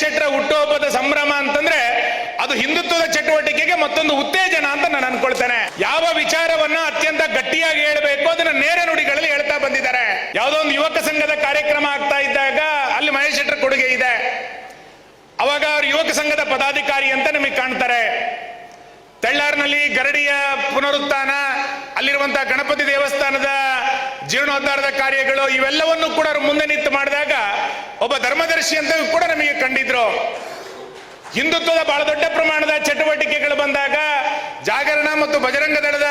ಶೆಟ್ಟರ ಹುಟ್ಟುಹಬ್ಬದ ಸಂಭ್ರಮ ಅಂತಂದ್ರೆ ಅದು ಹಿಂದುತ್ವದ ಚಟುವಟಿಕೆಗೆ ಮತ್ತೊಂದು ಉತ್ತೇಜನ ಅಂತ ನಾನು ಅನ್ಕೊಳ್ತೇನೆ. ಯಾವ ವಿಚಾರವನ್ನ ಅತ್ಯಂತ ಗಟ್ಟಿಯಾಗಿ ಹೇಳಬೇಕು ಅದನ್ನ ನೇರ ನುಡಿಗಳಲ್ಲಿ ಹೇಳ್ತಾ ಬಂದಿದ್ದಾರೆ. ಯಾವುದೋ ಒಂದು ಯುವಕ ಸಂಘದ ಕಾರ್ಯಕ್ರಮ ಆಗ್ತಾ ಇದ್ದಾಗ ಅಲ್ಲಿ ಮಹೇಶ್ ಶೆಟ್ಟರ್ ಕೊಡುಗೆ ಇದೆ. ಅವಾಗ ಅವರು ಯುವಕ ಸಂಘದ ಪದಾಧಿಕಾರಿ ಅಂತ ನಿಮಗೆ ಕಾಣ್ತಾರೆ. ತೆಳ್ಳಾರ್ನಲ್ಲಿ ಗರಡಿಯ ಪುನರುತ್ಥಾನ, ಅಲ್ಲಿರುವಂತಹ ಗಣಪತಿ ದೇವಸ್ಥಾನದ ಜೀರ್ಣೋದ್ಧಾರದ ಕಾರ್ಯಗಳು ಇವೆಲ್ಲವನ್ನು ಕೂಡ ಮುಂದೆ ನಿಂತು ಮಾಡಿದಾಗ ಒಬ್ಬ ಧರ್ಮದರ್ಶಿ ಅಂತ ಕೂಡ ನಮಗೆ ಕಂಡಿದ್ರು. ಹಿಂದುತ್ವದ ಬಹಳ ದೊಡ್ಡ ಪ್ರಮಾಣದ ಚಟುವಟಿಕೆಗಳು ಬಂದಾಗ ಜಾಗರಣ ಮತ್ತು ಬಜರಂಗ ದಳದ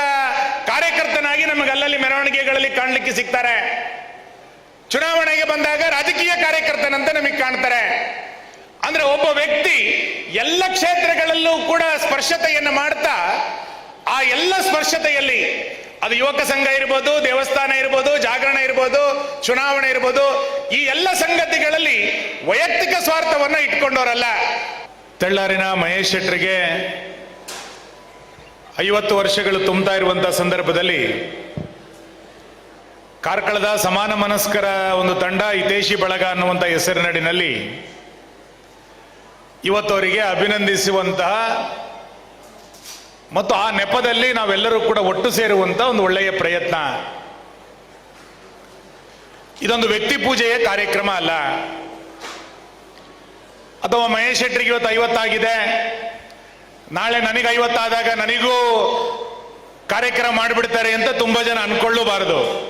ಕಾರ್ಯಕರ್ತನಾಗಿ ನಮಗೆ ಅಲ್ಲಲ್ಲಿ ಮೆರವಣಿಗೆಗಳಲ್ಲಿ ಕಾಣಲಿಕ್ಕೆ ಸಿಗ್ತಾರೆ. ಚುನಾವಣೆಗೆ ಬಂದಾಗ ರಾಜಕೀಯ ಕಾರ್ಯಕರ್ತನಂತ ನಮಗೆ ಕಾಣ್ತಾರೆ. ಅಂದ್ರೆ ಒಬ್ಬ ವ್ಯಕ್ತಿ ಎಲ್ಲ ಕ್ಷೇತ್ರಗಳಲ್ಲೂ ಕೂಡ ಸ್ಪರ್ಶತೆಯನ್ನು ಮಾಡ್ತಾ ಆ ಎಲ್ಲ ಸ್ಪರ್ಶತೆಯಲ್ಲಿ ಅದು ಯುವಕ ಸಂಘ ಇರ್ಬೋದು, ದೇವಸ್ಥಾನ ಇರ್ಬೋದು, ಜಾಗರಣ ಇರ್ಬೋದು, ಚುನಾವಣೆ ಇರ್ಬೋದು, ಈ ಎಲ್ಲ ಸಂಗತಿಗಳಲ್ಲಿ ವೈಯಕ್ತಿಕ ಸ್ವಾರ್ಥವನ್ನ ಇಟ್ಕೊಂಡವರಲ್ಲ. ತೆಳ್ಳಾರಿನ ಮಹೇಶ್ ಶೆಟ್ಟರಿಗೆ ಐವತ್ತು ವರ್ಷಗಳು ತುಂಬ್ತಾ ಇರುವಂತಹ ಸಂದರ್ಭದಲ್ಲಿ ಕಾರ್ಕಳದ ಸಮಾನ ಮನಸ್ಕರ ಒಂದು ತಂಡ ಹಿತೇಶಿ ಬಳಗ ಅನ್ನುವಂಥ ಹೆಸರಿನಡಿನಲ್ಲಿ ಇವತ್ತು ಅವರಿಗೆ ಅಭಿನಂದಿಸುವಂತಹ ಮತ್ತು ಆ ನೆಪದಲ್ಲಿ ನಾವೆಲ್ಲರೂ ಕೂಡ ಒಟ್ಟು ಸೇರುವಂತ ಒಂದು ಒಳ್ಳೆಯ ಪ್ರಯತ್ನ. ಇದೊಂದು ವ್ಯಕ್ತಿ ಪೂಜೆಯ ಕಾರ್ಯಕ್ರಮ ಅಲ್ಲ. ಅಥವಾ ಮಹೇಶ್ ಶೆಟ್ಟರಿಗೆ ಇವತ್ತು ಐವತ್ತಾಗಿದೆ. ನಾಳೆ ನನಗೆ ಐವತ್ತಾದಾಗ ನನಗೂ ಕಾರ್ಯಕ್ರಮ ಮಾಡಿಬಿಡ್ತಾರೆ ಅಂತ ತುಂಬಾ ಜನ ಅನ್ಕೊಳ್ಳಬಾರದು.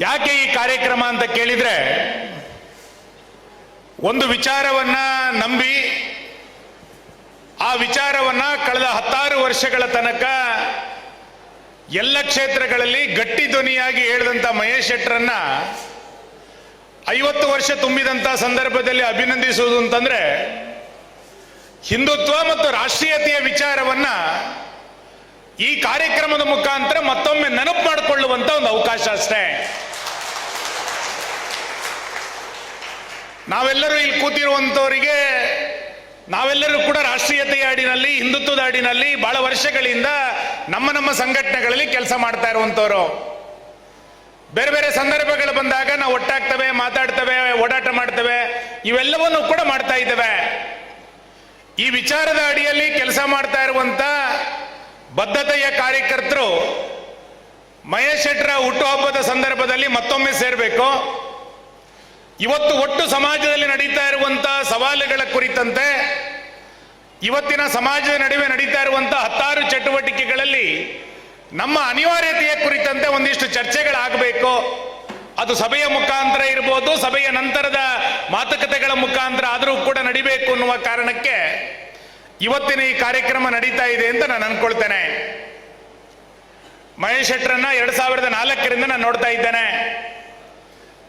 ಯಾಕೆ ಈ ಕಾರ್ಯಕ್ರಮ ಅಂತ ಕೇಳಿದ್ರೆ, ಒಂದು ವಿಚಾರವನ್ನ ನಂಬಿ ಆ ವಿಚಾರವನ್ನ ಕಳೆದ ಹತ್ತಾರು ವರ್ಷಗಳ ತನಕ ಎಲ್ಲ ಕ್ಷೇತ್ರಗಳಲ್ಲಿ ಗಟ್ಟಿ ಧ್ವನಿಯಾಗಿ ಹೇಳಿದಂತ ಮಹೇಶ್ ಶೆಟ್ಟರನ್ನ ಐವತ್ತು ವರ್ಷ ತುಂಬಿದಂತ ಸಂದರ್ಭದಲ್ಲಿ ಅಭಿನಂದಿಸುವುದು ಅಂತಂದ್ರೆ ಹಿಂದುತ್ವ ಮತ್ತು ರಾಷ್ಟ್ರೀಯತೆಯ ವಿಚಾರವನ್ನ ಈ ಕಾರ್ಯಕ್ರಮದ ಮುಖಾಂತರ ಮತ್ತೊಮ್ಮೆ ನೆನಪು ಮಾಡಿಕೊಳ್ಳುವಂತ ಒಂದು ಅವಕಾಶ ಅಷ್ಟೇ. ನಾವೆಲ್ಲರೂ ಇಲ್ಲಿ ಕೂತಿರುವಂತವರಿಗೆ ನಾವೆಲ್ಲರೂ ಕೂಡ ರಾಷ್ಟ್ರೀಯತೆಯ ಅಡಿನಲ್ಲಿ, ಹಿಂದುತ್ವದ ಅಡಿನಲ್ಲಿ ಬಹಳ ವರ್ಷಗಳಿಂದ ನಮ್ಮ ನಮ್ಮ ಸಂಘಟನೆಗಳಲ್ಲಿ ಕೆಲಸ ಮಾಡ್ತಾ ಇರುವಂತವರು. ಬೇರೆ ಬೇರೆ ಸಂದರ್ಭಗಳು ಬಂದಾಗ ನಾವು ಒಟ್ಟಾಗ್ತವೆ, ಮಾತಾಡ್ತವೆ, ಓಡಾಟ ಮಾಡ್ತವೆ, ಇವೆಲ್ಲವನ್ನು ಕೂಡ ಮಾಡ್ತಾ ಇದ್ದೇವೆ. ಈ ವಿಚಾರದ ಅಡಿಯಲ್ಲಿ ಕೆಲಸ ಮಾಡ್ತಾ ಇರುವಂತ ಬದ್ಧತೆಯ ಕಾರ್ಯಕರ್ತರು ಮಹೇಶ್ ಶೆಟ್ರ ಹುಟ್ಟುಹಬ್ಬದ ಸಂದರ್ಭದಲ್ಲಿ ಮತ್ತೊಮ್ಮೆ ಸೇರಬೇಕು. ಇವತ್ತು ಒಟ್ಟು ಸಮಾಜದಲ್ಲಿ ನಡೀತಾ ಇರುವಂತಹ ಸವಾಲುಗಳ ಕುರಿತಂತೆ ಇವತ್ತಿನ ಸಮಾಜದ ನಡುವೆ ನಡೀತಾ ಇರುವಂತಹ ಹತ್ತಾರು ಚಟುವಟಿಕೆಗಳಲ್ಲಿ ನಮ್ಮ ಅನಿವಾರ್ಯತೆಯ ಕುರಿತಂತೆ ಒಂದಿಷ್ಟು ಚರ್ಚೆಗಳಾಗಬೇಕು. ಅದು ಸಭೆಯ ಮುಖಾಂತರ ಇರ್ಬೋದು, ಸಭೆಯ ನಂತರದ ಮಾತುಕತೆಗಳ ಮುಖಾಂತರ ಆದರೂ ಕೂಡ ನಡಿಬೇಕು ಅನ್ನುವ ಕಾರಣಕ್ಕೆ ಇವತ್ತಿನ ಈ ಕಾರ್ಯಕ್ರಮ ನಡೀತಾ ಇದೆ ಅಂತ ನಾನು ಅನ್ಕೊಳ್ತೇನೆ. ಮಹೇಶ್ ಶೆಟ್ಟರನ್ನ ಎರಡ್ ಸಾವಿರದ ನಾಲ್ಕರಿಂದ ನಾನು ನೋಡ್ತಾ ಇದ್ದೇನೆ.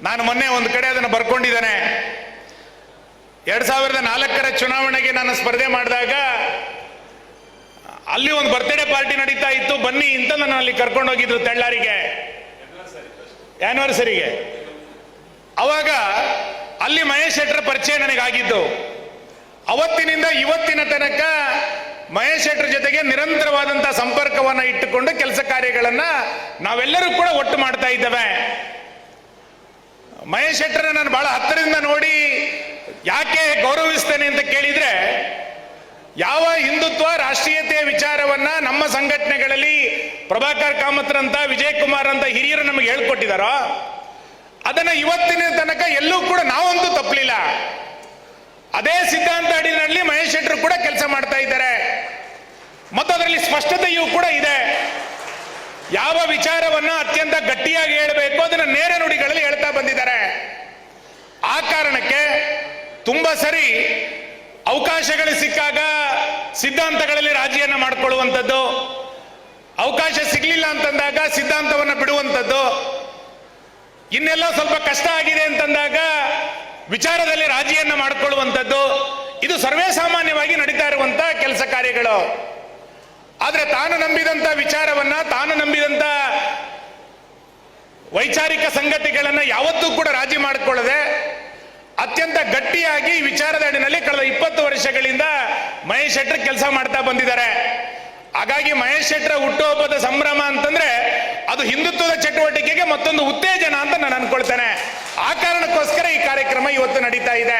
ನಾನು ಮೊನ್ನೆ ಒಂದು ಕಡೆ ಅದನ್ನು ಬರ್ಕೊಂಡಿದ್ದೇನೆ. ಎರಡ್ ಸಾವಿರದ ನಾಲ್ಕರ ಚುನಾವಣೆಗೆ ನಾನು ಸ್ಪರ್ಧೆ ಮಾಡಿದಾಗ ಅಲ್ಲಿ ಒಂದು ಬರ್ತ್ಡೇ ಪಾರ್ಟಿ ನಡೀತಾ ಇತ್ತು. ಬನ್ನಿ ಇಂತ ನಾನು ಅಲ್ಲಿ ಕರ್ಕೊಂಡು ಹೋಗಿದ್ರು ತೆಳ್ಳಾರಿಗೆ. ಆನಿವರ್ಸರಿಗೆ ಅವಾಗ ಅಲ್ಲಿ ಮಹೇಶ್ ಶೆಟ್ಟರ್ ಪರಿಚಯ ನನಗಾಗಿದ್ದು. ಅವತ್ತಿನಿಂದ ಇವತ್ತಿನ ತನಕ ಮಹೇಶ್ ಶೆಟ್ಟರ್ ಜೊತೆಗೆ ನಿರಂತರವಾದಂತಹ ಸಂಪರ್ಕವನ್ನ ಇಟ್ಟುಕೊಂಡು ಕೆಲಸ ಕಾರ್ಯಗಳನ್ನ ನಾವೆಲ್ಲರೂ ಕೂಡ ಒಟ್ಟು ಮಾಡ್ತಾ ಇದ್ದೇವೆ. ಮಹೇಶ್ ಶೆಟ್ಟರ ನಾನು ಬಹಳ ಹತ್ತಿರದಿಂದ ನೋಡಿ ಯಾಕೆ ಗೌರವಿಸ್ತೇನೆ ಅಂತ ಕೇಳಿದ್ರೆ, ಯಾವ ಹಿಂದುತ್ವ ರಾಷ್ಟ್ರೀಯತೆಯ ವಿಚಾರವನ್ನ ನಮ್ಮ ಸಂಘಟನೆಗಳಲ್ಲಿ ಪ್ರಭಾಕರ್ ಕಾಮತ್ ಅಂತ ವಿಜಯ್ ಕುಮಾರ್ ಅಂತ ಹಿರಿಯರು ನಮಗೆ ಹೇಳ್ಕೊಟ್ಟಿದಾರೋ, ಅದನ್ನ ಇವತ್ತಿನ ತನಕ ಎಲ್ಲೂ ಕೂಡ ನಾವಂತೂ ತಪ್ಪಲಿಲ್ಲ. ಅದೇ ಸಿದ್ಧಾಂತ ಅಡಿನಲ್ಲಿ ಮಹೇಶ್ ಶೆಟ್ಟರು ಕೂಡ ಕೆಲಸ ಮಾಡ್ತಾ ಇದ್ದಾರೆ. ಮತ್ತು ಅದರಲ್ಲಿ ಸ್ಪಷ್ಟತೆಯೂ ಕೂಡ ಇದೆ. ಯಾವ ವಿಚಾರವನ್ನ ಅತ್ಯಂತ ಗಟ್ಟಿಯಾಗಿ ಹೇಳಬೇಕು ಅದನ್ನ ನೇರ ನುಡಿಗಳಲ್ಲಿ ಹೇಳ್ತಾ ಬಂದಿದ್ದಾರೆ. ಆ ಕಾರಣಕ್ಕೆ ತುಂಬಾ ಸರಿ ಅವಕಾಶಗಳು ಸಿಕ್ಕಾಗ ಸಿದ್ಧಾಂತಗಳಲ್ಲಿ ರಾಜಿಯನ್ನ ಮಾಡಿಕೊಳ್ಳುವಂಥದ್ದು, ಅವಕಾಶ ಸಿಗ್ಲಿಲ್ಲ ಅಂತಂದಾಗ ಸಿದ್ಧಾಂತವನ್ನ ಬಿಡುವಂಥದ್ದು, ಇನ್ನೆಲ್ಲ ಸ್ವಲ್ಪ ಕಷ್ಟ ಆಗಿದೆ ಅಂತಂದಾಗ ವಿಚಾರದಲ್ಲಿ ರಾಜಿಯನ್ನ ಮಾಡಿಕೊಳ್ಳುವಂಥದ್ದು, ಇದು ಸರ್ವೇ ಸಾಮಾನ್ಯವಾಗಿ ನಡೀತಾ ಇರುವಂತಹ ಕೆಲಸ ಕಾರ್ಯಗಳು. ಆದ್ರೆ ತಾನು ನಂಬಿದಂಥ ವಿಚಾರವನ್ನ, ತಾನು ನಂಬಿದಂಥ ವೈಚಾರಿಕ ಸಂಗತಿಗಳನ್ನು ಯಾವತ್ತೂ ಕೂಡ ರಾಜಿ ಮಾಡಿಕೊಳ್ಳದೆ ಅತ್ಯಂತ ಗಟ್ಟಿಯಾಗಿ ಈ ವಿಚಾರದ ಅಡಿನಲ್ಲಿ ಕಳೆದ ಇಪ್ಪತ್ತು ವರ್ಷಗಳಿಂದ ಮಹೇಶ್ ಶೆಟ್ಟರ್ ಕೆಲಸ ಮಾಡ್ತಾ ಬಂದಿದ್ದಾರೆ. ಹಾಗಾಗಿ ಮಹೇಶ್ ಶೆಟ್ಟರ ಹುಟ್ಟುಹಬ್ಬದ ಸಂಭ್ರಮ ಅಂತಂದ್ರೆ ಅದು ಹಿಂದುತ್ವದ ಚಟುವಟಿಕೆಗೆ ಮತ್ತೊಂದು ಉತ್ತೇಜನ ಅಂತ ನಾನು ಅನ್ಕೊಳ್ತೇನೆ. ಆ ಕಾರಣಕ್ಕೋಸ್ಕರ ಈ ಕಾರ್ಯಕ್ರಮ ಇವತ್ತು ನಡೀತಾ ಇದೆ.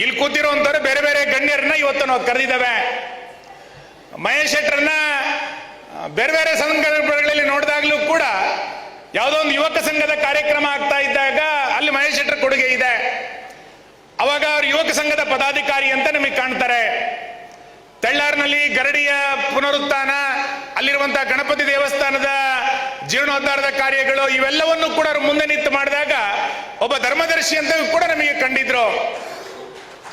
ಇಲ್ಲಿ ಕೂತಿರುವಂತವ್ರು ಬೇರೆ ಬೇರೆ ಗಣ್ಯರನ್ನ ಇವತ್ತು ನಾವು ಕರೆದಿದ್ದೇವೆ. ಮಹೇಶ್ ಶೆಟ್ಟರನ್ನ ಬೇರೆ ಬೇರೆ ಸಂದರ್ಭಗಳಲ್ಲಿ ನೋಡಿದಾಗಲೂ ಕೂಡ ಯಾವುದೋ ಒಂದು ಯುವಕ ಸಂಘದ ಕಾರ್ಯಕ್ರಮ ಆಗ್ತಾ ಇದ್ದಾಗ ಅಲ್ಲಿ ಮಹೇಶ್ ಶೆಟ್ಟರ್ ಕೊಡುಗೆ ಇದೆ. ಅವಾಗ ಅವರು ಯುವಕ ಸಂಘದ ಪದಾಧಿಕಾರಿ ಅಂತ ನಿಮಗೆ ಕಾಣ್ತಾರೆ. ತೆಳ್ಳಾರ್ನಲ್ಲಿ ಗರಡಿಯ ಪುನರುತ್ಥಾನ, ಅಲ್ಲಿರುವಂತಹ ಗಣಪತಿ ದೇವಸ್ಥಾನದ ಜೀರ್ಣೋದ್ಧಾರದ ಕಾರ್ಯಗಳು ಇವೆಲ್ಲವನ್ನು ಕೂಡ ಅವರು ಮುಂದೆ ನಿಂತು ಮಾಡಿದಾಗ ಒಬ್ಬ ಧರ್ಮದರ್ಶಿ ಅಂತ ಕೂಡ ನಮಗೆ ಕಂಡಿದ್ರು.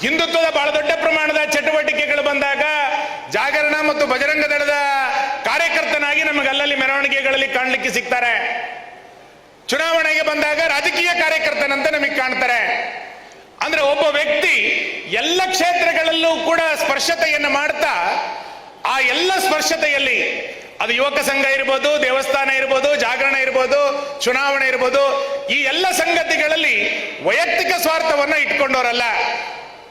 ಹಿಂದುತ್ವದ ಬಹಳ ದೊಡ್ಡ ಪ್ರಮಾಣದ ಚಟುವಟಿಕೆಗಳು ಬಂದಾಗ ಜಾಗರಣ ಮತ್ತು ಬಜರಂಗ ದಳದ ಕಾರ್ಯಕರ್ತನಾಗಿ ನಮಗೆ ಅಲ್ಲಲ್ಲಿ ಮೆರವಣಿಗೆಗಳಲ್ಲಿ ಕಾಣಲಿಕ್ಕೆ ಸಿಗ್ತಾರೆ. ಚುನಾವಣೆಗೆ ಬಂದಾಗ ರಾಜಕೀಯ ಕಾರ್ಯಕರ್ತನಂತೆ ನಮಗೆ ಕಾಣ್ತಾರೆ. ಅಂದ್ರೆ ಒಬ್ಬ ವ್ಯಕ್ತಿ ಎಲ್ಲ ಕ್ಷೇತ್ರಗಳಲ್ಲೂ ಕೂಡ ಸ್ಪರ್ಶತೆಯನ್ನು ಮಾಡ್ತಾ ಆ ಎಲ್ಲ ಸ್ಪರ್ಶತೆಯಲ್ಲಿ ಅದು ಯುವಕ ಸಂಘ ಇರ್ಬೋದು, ದೇವಸ್ಥಾನ ಇರ್ಬೋದು, ಜಾಗರಣ ಇರ್ಬೋದು, ಚುನಾವಣೆ ಇರ್ಬೋದು, ಈ ಎಲ್ಲ ಸಂಗತಿಗಳಲ್ಲಿ ವೈಯಕ್ತಿಕ ಸ್ವಾರ್ಥವನ್ನ ಇಟ್ಕೊಂಡವರಲ್ಲ.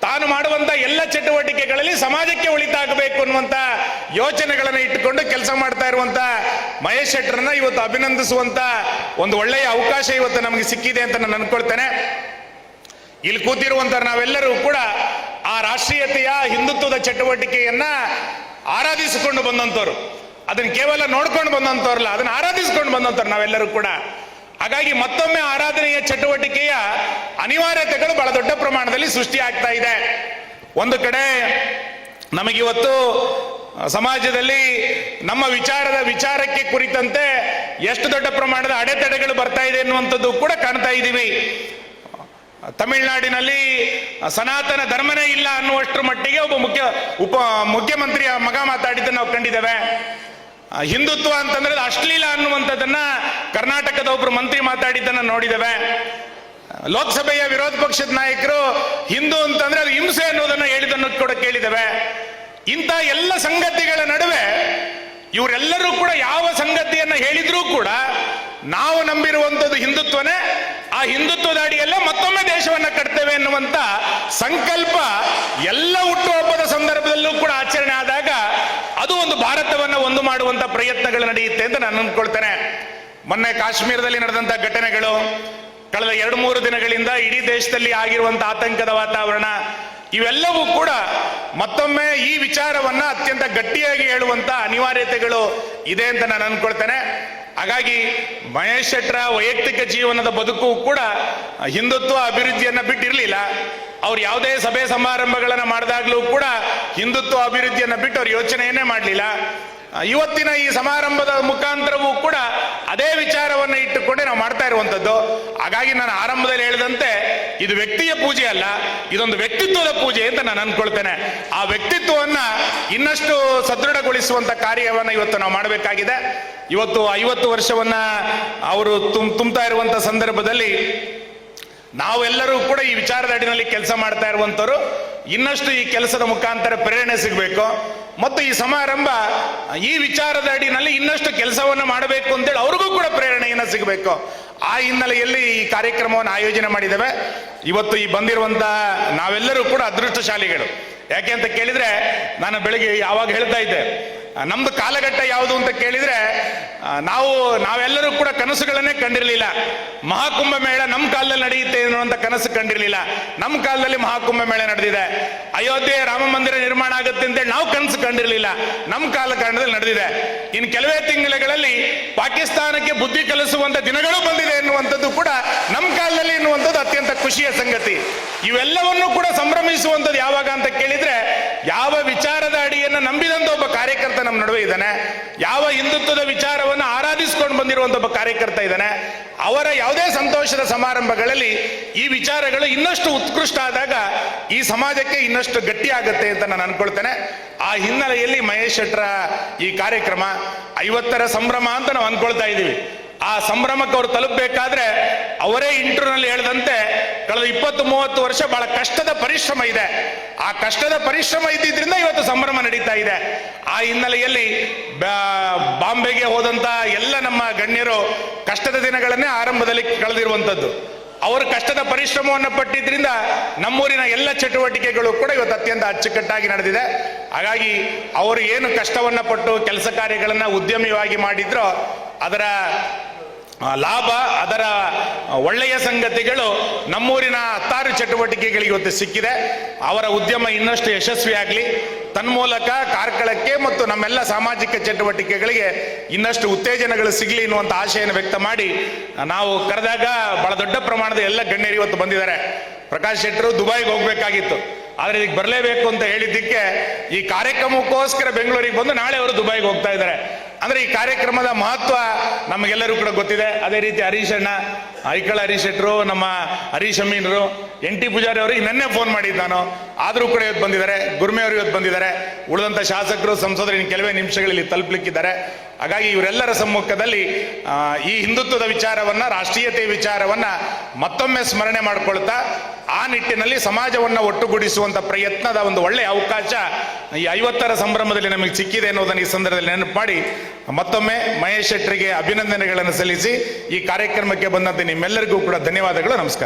ತಾನು ಮಾಡುವಂತ ಎಲ್ಲ ಚಟುವಟಿಕೆಗಳಲ್ಲಿ ಸಮಾಜಕ್ಕೆ ಉಳಿತಾಗಬೇಕು ಅನ್ನುವಂತ ಯೋಚನೆಗಳನ್ನು ಇಟ್ಟುಕೊಂಡು ಕೆಲಸ ಮಾಡ್ತಾ ಇರುವಂತ ಮಹೇಶ್ ಶೆಟ್ಟರನ್ನ ಇವತ್ತು ಅಭಿನಂದಿಸುವಂತ ಒಂದು ಒಳ್ಳೆಯ ಅವಕಾಶ ಇವತ್ತು ನಮಗೆ ಸಿಕ್ಕಿದೆ ಅಂತ ನಾನು ಅನ್ಕೊಳ್ತೇನೆ. ಇಲ್ಲಿ ಕೂತಿರುವಂತ ನಾವೆಲ್ಲರೂ ಕೂಡ ಆ ರಾಷ್ಟ್ರೀಯತೆಯ ಹಿಂದುತ್ವದ ಚಟುವಟಿಕೆಯನ್ನ ಆರಾಧಿಸಿಕೊಂಡು ಬಂದಂತವ್ರು. ಅದನ್ನ ಕೇವಲ ನೋಡ್ಕೊಂಡು ಬಂದಂತವ್ರಲ್ಲ, ಅದನ್ನ ಆರಾಧಿಸಿಕೊಂಡು ಬಂದಂತವ್ರು ನಾವೆಲ್ಲರೂ ಕೂಡ. ಹಾಗಾಗಿ ಮತ್ತೊಮ್ಮೆ ಆರಾಧನೆಯ ಚಟುವಟಿಕೆಯ ಅನಿವಾರ್ಯತೆಗಳು ಬಹಳ ದೊಡ್ಡ ಪ್ರಮಾಣದಲ್ಲಿ ಸೃಷ್ಟಿ ಆಗ್ತಾ ಇದೆ. ಒಂದು ಕಡೆ ನಮಗಿವತ್ತು ಸಮಾಜದಲ್ಲಿ ನಮ್ಮ ವಿಚಾರದ ವಿಚಾರಕ್ಕೆ ಕುರಿತಂತೆ ಎಷ್ಟು ದೊಡ್ಡ ಪ್ರಮಾಣದ ಅಡೆತಡೆಗಳು ಬರ್ತಾ ಇದೆ ಎನ್ನುವಂಥದ್ದು ಕೂಡ ಕಾಣ್ತಾ ಇದ್ದೀವಿ. ತಮಿಳುನಾಡಿನಲ್ಲಿ ಸನಾತನ ಧರ್ಮನೇ ಇಲ್ಲ ಅನ್ನುವಷ್ಟರ ಮಟ್ಟಿಗೆ ಒಬ್ಬ ಮುಖ್ಯ, ಉಪ, ಮುಖ್ಯಮಂತ್ರಿಯ ಮಗ ಮಾತಾಡಿದ್ದನ್ನು ನಾವು ಕಂಡಿದ್ದೇವೆ. ಹಿಂದುತ್ವ ಅಂತಂದ್ರೆ ಅಶ್ಲೀಲ ಅನ್ನುವಂಥದ್ದನ್ನ ಕರ್ನಾಟಕದ ಒಬ್ರು ಮಂತ್ರಿ ಮಾತಾಡಿದ್ದನ್ನ ನೋಡಿದ್ದೇವೆ. ಲೋಕಸಭೆಯ ವಿರೋಧ ಪಕ್ಷದ ನಾಯಕರು ಹಿಂದೂ ಅಂತಂದ್ರೆ ಅದು ಹಿಂಸೆ ಅನ್ನೋದನ್ನ ಹೇಳಿದನ್ನು ಕೂಡ ಕೇಳಿದ್ದೇವೆ. ಇಂಥ ಎಲ್ಲ ಸಂಗತಿಗಳ ನಡುವೆ ಇವರೆಲ್ಲರೂ ಕೂಡ ಯಾವ ಸಂಗತಿಯನ್ನ ಹೇಳಿದ್ರೂ ಕೂಡ ನಾವು ನಂಬಿರುವಂಥದ್ದು ಹಿಂದುತ್ವನೇ. ಆ ಹಿಂದುತ್ವದ ಅಡಿಯಲ್ಲೇ ಮತ್ತೊಮ್ಮೆ ದೇಶವನ್ನ ಕಟ್ತೇವೆ ಎನ್ನುವಂತ ಸಂಕಲ್ಪ ಎಲ್ಲ ಹುಟ್ಟುಹಬ್ಬದ ಸಂದರ್ಭದಲ್ಲೂ ಕೂಡ ಆಚರಣೆ ಅದು ಒಂದು ಭಾರತವನ್ನು ಒಂದು ಮಾಡುವಂತ ಪ್ರಯತ್ನಗಳು ನಡೆಯುತ್ತೆ ಅಂತ ನಾನು ಅಂದ್ಕೊಳ್ತೇನೆ. ಮೊನ್ನೆ ಕಾಶ್ಮೀರದಲ್ಲಿ ನಡೆದಂತ ಘಟನೆಗಳು, ಕಳೆದ ಎರಡು ಮೂರು ದಿನಗಳಿಂದ ಇಡೀ ದೇಶದಲ್ಲಿ ಆಗಿರುವಂತ ಆತಂಕದ ವಾತಾವರಣ, ಇವೆಲ್ಲವೂ ಕೂಡ ಮತ್ತೊಮ್ಮೆ ಈ ವಿಚಾರವನ್ನ ಅತ್ಯಂತ ಗಟ್ಟಿಯಾಗಿ ಹೇಳುವಂತ ಅನಿವಾರ್ಯತೆಗಳು ಇದೆ ಅಂತ ನಾನು ಅನ್ಕೊಳ್ತೇನೆ ಹಾಗಾಗಿ ಮಹೇಶ್ ಶೆಟ್ಟರ ವೈಯಕ್ತಿಕ ಜೀವನದ ಬದುಕು ಕೂಡ ಹಿಂದುತ್ವ ಅಭಿವೃದ್ಧಿಯನ್ನ ಬಿಟ್ಟಿರಲಿಲ್ಲ. ಅವ್ರು ಯಾವುದೇ ಸಭೆ ಸಮಾರಂಭಗಳನ್ನ ಮಾಡಿದಾಗಲೂ ಕೂಡ ಹಿಂದುತ್ವ ಅಭಿವೃದ್ಧಿಯನ್ನ ಬಿಟ್ಟು ಅವ್ರು ಯೋಚನೆಯನ್ನೇ ಮಾಡಲಿಲ್ಲ. ಇವತ್ತಿನ ಈ ಸಮಾರಂಭದ ಮುಖಾಂತರವೂ ಕೂಡ ಅದೇ ವಿಚಾರವನ್ನು ಇಟ್ಟುಕೊಂಡೇ ನಾವು ಮಾಡ್ತಾ ಇರುವಂತದ್ದು ಹಾಗಾಗಿ ನಾನು ಆರಂಭದಲ್ಲಿ ಹೇಳಿದಂತೆ, ಇದು ವ್ಯಕ್ತಿಯ ಪೂಜೆ ಅಲ್ಲ, ಇದೊಂದು ವ್ಯಕ್ತಿತ್ವದ ಪೂಜೆ ಅಂತ ನಾನು ಅನ್ಕೊಳ್ತೇನೆ ಆ ವ್ಯಕ್ತಿತ್ವವನ್ನ ಇನ್ನಷ್ಟು ಸದೃಢಗೊಳಿಸುವಂತ ಕಾರ್ಯವನ್ನ ಇವತ್ತು ನಾವು ಮಾಡಬೇಕಾಗಿದೆ. ಇವತ್ತು ಐವತ್ತು ವರ್ಷವನ್ನ ಅವರು ತುಮ್ ತುಂಬ್ತಾ ಇರುವಂತ ಸಂದರ್ಭದಲ್ಲಿ ನಾವೆಲ್ಲರೂ ಕೂಡ ಈ ವಿಚಾರದ ಅಡಿನಲ್ಲಿ ಕೆಲಸ ಮಾಡ್ತಾ ಇರುವಂತವರು ಇನ್ನಷ್ಟು ಈ ಕೆಲಸದ ಮುಖಾಂತರ ಪ್ರೇರಣೆ ಸಿಗಬೇಕು. ಮತ್ತು ಈ ಸಮಾರಂಭ, ಈ ವಿಚಾರದ ಅಡಿನಲ್ಲಿ ಇನ್ನಷ್ಟು ಕೆಲಸವನ್ನು ಮಾಡಬೇಕು ಅಂತೇಳಿ ಅವ್ರಿಗೂ ಕೂಡ ಪ್ರೇರಣೆಯನ್ನು ಸಿಗಬೇಕು. ಆ ಹಿನ್ನೆಲೆಯಲ್ಲಿ ಈ ಕಾರ್ಯಕ್ರಮವನ್ನು ಆಯೋಜನೆ ಮಾಡಿದ್ದೇವೆ. ಇವತ್ತು ಈ ಬಂದಿರುವಂತಹ ನಾವೆಲ್ಲರೂ ಕೂಡ ಅದೃಷ್ಟಶಾಲಿಗಳು. ಯಾಕೆ ಅಂತ ಕೇಳಿದ್ರೆ, ನಾನು ಬೆಳಿಗ್ಗೆ ಯಾವಾಗ ಹೇಳ್ತಾ ಇದ್ದೆ, ನಮ್ದು ಕಾಲಘಟ್ಟ ಯಾವುದು ಅಂತ ಕೇಳಿದ್ರೆ ನಾವು, ನಾವೆಲ್ಲರೂ ಕೂಡ ಕನಸುಗಳನ್ನೇ ಕಂಡಿರಲಿಲ್ಲ. ಮಹಾಕುಂಭ ಮೇಳ ನಮ್ಮ ಕಾಲದಲ್ಲಿ ನಡೆಯುತ್ತೆ ಅನ್ನುವಂಥ ಕನಸು ಕಂಡಿರಲಿಲ್ಲ. ನಮ್ಮ ಕಾಲದಲ್ಲಿ ಮಹಾಕುಂಭ ಮೇಳ ನಡೆದಿದೆ. ಅಯೋಧ್ಯೆ ರಾಮ ಮಂದಿರ ನಿರ್ಮಾಣ ಆಗುತ್ತೆ ಅಂತೇಳಿ ನಾವು ಕನಸು ಕಂಡಿರಲಿಲ್ಲ. ನಮ್ಮ ಕಾಲ ಕಾಲಕಾಂಡದಲ್ಲಿ ನಡೆದಿದೆ. ಇನ್ನು ಕೆಲವೇ ತಿಂಗಳುಗಳಲ್ಲಿ ಪಾಕಿಸ್ತಾನಕ್ಕೆ ಬುದ್ಧಿ ಕಲಿಸುವಂಥ ದಿನಗಳು ಬಂದಿದೆ ಎನ್ನುವಂಥದ್ದು ಕೂಡ ನಮ್ಮ ಕಾಲದಲ್ಲಿ ಎನ್ನುವಂಥದ್ದು ಅತ್ಯಂತ ಖುಷಿಯ ಸಂಗತಿ. ಇವೆಲ್ಲವನ್ನು ಕೂಡ ಸಂಭ್ರಮಿಸುವಂಥದ್ದು ಯಾವಾಗ ಅಂತ ಕೇಳಿದ್ರೆ, ಯಾವ ವಿಚಾರದ ಅಡಿಯನ್ನು ನಂಬಿದಂತ ಒಬ್ಬ ಕಾರ್ಯಕರ್ತ ನಮ್ಮ ನಡುವೆ ಇದ್ದಾನೆ, ಯಾವ ಹಿಂದುತ್ವದ ವಿಚಾರವನ್ನು ಆರಾಧಿಸಿಕೊಂಡು ಬಂದಿರುವಂತ ಒಬ್ಬ ಕಾರ್ಯಕರ್ತ ಇದ್ದಾನೆ, ಅವರ ಯಾವುದೇ ಸಂತೋಷದ ಸಮಾರಂಭಗಳಲ್ಲಿ ಈ ವಿಚಾರಗಳು ಇನ್ನಷ್ಟು ಉತ್ಕೃಷ್ಟ ಆದಾಗ ಈ ಸಮಾಜಕ್ಕೆ ಇನ್ನಷ್ಟು ಗಟ್ಟಿ ಆಗುತ್ತೆ ಅಂತ ನಾನು ಅನ್ಕೊಳ್ತೇನೆ. ಆ ಹಿನ್ನೆಲೆಯಲ್ಲಿ ಮಹೇಶ್ ಶೆಟ್ರ ಈ ಕಾರ್ಯಕ್ರಮ ಐವತ್ತರ ಸಂಭ್ರಮ ಅಂತ ನಾವು ಅನ್ಕೊಳ್ತಾ ಇದ್ದೀವಿ. ಆ ಸಂಭ್ರಮಕ್ಕೆ ಅವರು ತಲುಪಬೇಕಾದ್ರೆ ಅವರೇ ಇಂಟರ್ನಲ್ಲಿ ಹೇಳಿದಂತೆ ಕಳೆದ ಇಪ್ಪತ್ತು ಮೂವತ್ತು ವರ್ಷ ಬಹಳ ಕಷ್ಟದ ಪರಿಶ್ರಮ ಇದೆ. ಆ ಕಷ್ಟದ ಪರಿಶ್ರಮ ಇದ್ದಿದ್ರಿಂದ ಇವತ್ತು ಸಂಭ್ರಮ ನಡೀತಾ ಇದೆ. ಆ ಹಿನ್ನೆಲೆಯಲ್ಲಿ ಬಾಂಬೆಗೆ ಹೋದಂತ ಎಲ್ಲ ನಮ್ಮ ಗಣ್ಯರು ಕಷ್ಟದ ದಿನಗಳನ್ನೇ ಆರಂಭದಲ್ಲಿ ಕಳೆದಿರುವಂಥದ್ದು. ಅವರು ಕಷ್ಟದ ಪರಿಶ್ರಮವನ್ನು ಪಟ್ಟಿದ್ರಿಂದ ನಮ್ಮೂರಿನ ಎಲ್ಲ ಚಟುವಟಿಕೆಗಳು ಕೂಡ ಇವತ್ತು ಅತ್ಯಂತ ಅಚ್ಚುಕಟ್ಟಾಗಿ ನಡೆದಿದೆ. ಹಾಗಾಗಿ ಅವರು ಏನು ಕಷ್ಟವನ್ನ ಪಟ್ಟು ಕೆಲಸ ಕಾರ್ಯಗಳನ್ನು ಉದ್ಯಮಿಯಾಗಿ ಮಾಡಿದ್ರೋ ಅದರ ಲಾಭ, ಅದರ ಒಳ್ಳೆಯ ಸಂಗತಿಗಳು ನಮ್ಮೂರಿನ ಹತ್ತಾರು ಚಟುವಟಿಕೆಗಳಿಗೆ ಇವತ್ತು ಸಿಕ್ಕಿದೆ. ಅವರ ಉದ್ಯಮ ಇನ್ನಷ್ಟು ಯಶಸ್ವಿಯಾಗಲಿ. ತನ್ಮೂಲಕ ಕಾರ್ಕಳಕ್ಕೆ ಮತ್ತು ನಮ್ಮೆಲ್ಲ ಸಾಮಾಜಿಕ ಚಟುವಟಿಕೆಗಳಿಗೆ ಇನ್ನಷ್ಟು ಉತ್ತೇಜನಗಳು ಸಿಗಲಿ ಎನ್ನುವಂಥ ಆಶೆಯನ್ನು ವ್ಯಕ್ತ ಮಾಡಿ, ನಾವು ಕರೆದಾಗ ಬಹಳ ದೊಡ್ಡ ಪ್ರಮಾಣದ ಎಲ್ಲ ಗಣ್ಯರು ಇವತ್ತು ಬಂದಿದ್ದಾರೆ. ಪ್ರಕಾಶ್ ಶೆಟ್ಟರು ದುಬೈಗೆ ಹೋಗಬೇಕಾಗಿತ್ತು. ಆದರೆ ಇದಕ್ಕೆ ಬರಲೇಬೇಕು ಅಂತ ಹೇಳಿದ್ದಕ್ಕೆ ಈ ಕಾರ್ಯಕ್ರಮಕ್ಕೋಸ್ಕರ ಬೆಂಗಳೂರಿಗೆ ಬಂದು ನಾಳೆ ಅವರು ದುಬೈಗೆ ಹೋಗ್ತಾ ಇದ್ದಾರೆ. ಅಂದ್ರೆ ಈ ಕಾರ್ಯಕ್ರಮದ ಮಹತ್ವ ನಮಗೆಲ್ಲರೂ ಕೂಡ ಗೊತ್ತಿದೆ. ಅದೇ ರೀತಿ ಹರೀಶ್ ಐಕಳ ಹರೀಶ್ ನಮ್ಮ ಹರೀಶ್ ಅಮೀನ್ರು, ಎನ್ ಟಿ ಪೂಜಾರಿ ಅವರಿಗೆ ನೆನ್ನೆ ಫೋನ್ ಮಾಡಿದ್ದು ನಾನು. ಆದರೂ ಕೂಡ ಇವತ್ತು ಬಂದಿದ್ದಾರೆ. ಗುರ್ಮೆ ಅವರು ಇವತ್ತು ಬಂದಿದ್ದಾರೆ. ಉಳಿದಂಥ ಶಾಸಕರು, ಸಂಸದರು ಇನ್ನು ಕೆಲವೇ ನಿಮಿಷಗಳಲ್ಲಿ ತಲುಪಲಿಕ್ಕಿದ್ದಾರೆ. ಹಾಗಾಗಿ ಇವರೆಲ್ಲರ ಸಮ್ಮುಖದಲ್ಲಿ ಈ ಹಿಂದುತ್ವದ ವಿಚಾರವನ್ನ ರಾಷ್ಟ್ರೀಯತೆ ವಿಚಾರವನ್ನ ಮತ್ತೊಮ್ಮೆ ಸ್ಮರಣೆ ಮಾಡಿಕೊಳ್ತಾ ಆ ನಿಟ್ಟಿನಲ್ಲಿ ಸಮಾಜವನ್ನು ಒಟ್ಟುಗೂಡಿಸುವಂಥ ಪ್ರಯತ್ನದ ಒಂದು ಒಳ್ಳೆಯ ಅವಕಾಶ ಈ ಐವತ್ತರ ಸಂಭ್ರಮದಲ್ಲಿ ನಮಗೆ ಸಿಕ್ಕಿದೆ ಅನ್ನೋದನ್ನು ಈ ಸಂದರ್ಭದಲ್ಲಿ ನೆನಪು ಮಾಡಿ. ಮತ್ತೊಮ್ಮೆ ಮಹೇಶ್ ಶೆಟ್ಟರಿಗೆ ಅಭಿನಂದನೆಗಳನ್ನು ಸಲ್ಲಿಸಿ ಈ ಕಾರ್ಯಕ್ರಮಕ್ಕೆ ಬಂದಂತೆ ನಿಮ್ಮೆಲ್ಲರಿಗೂ ಕೂಡ ಧನ್ಯವಾದಗಳು, ನಮಸ್ಕಾರ.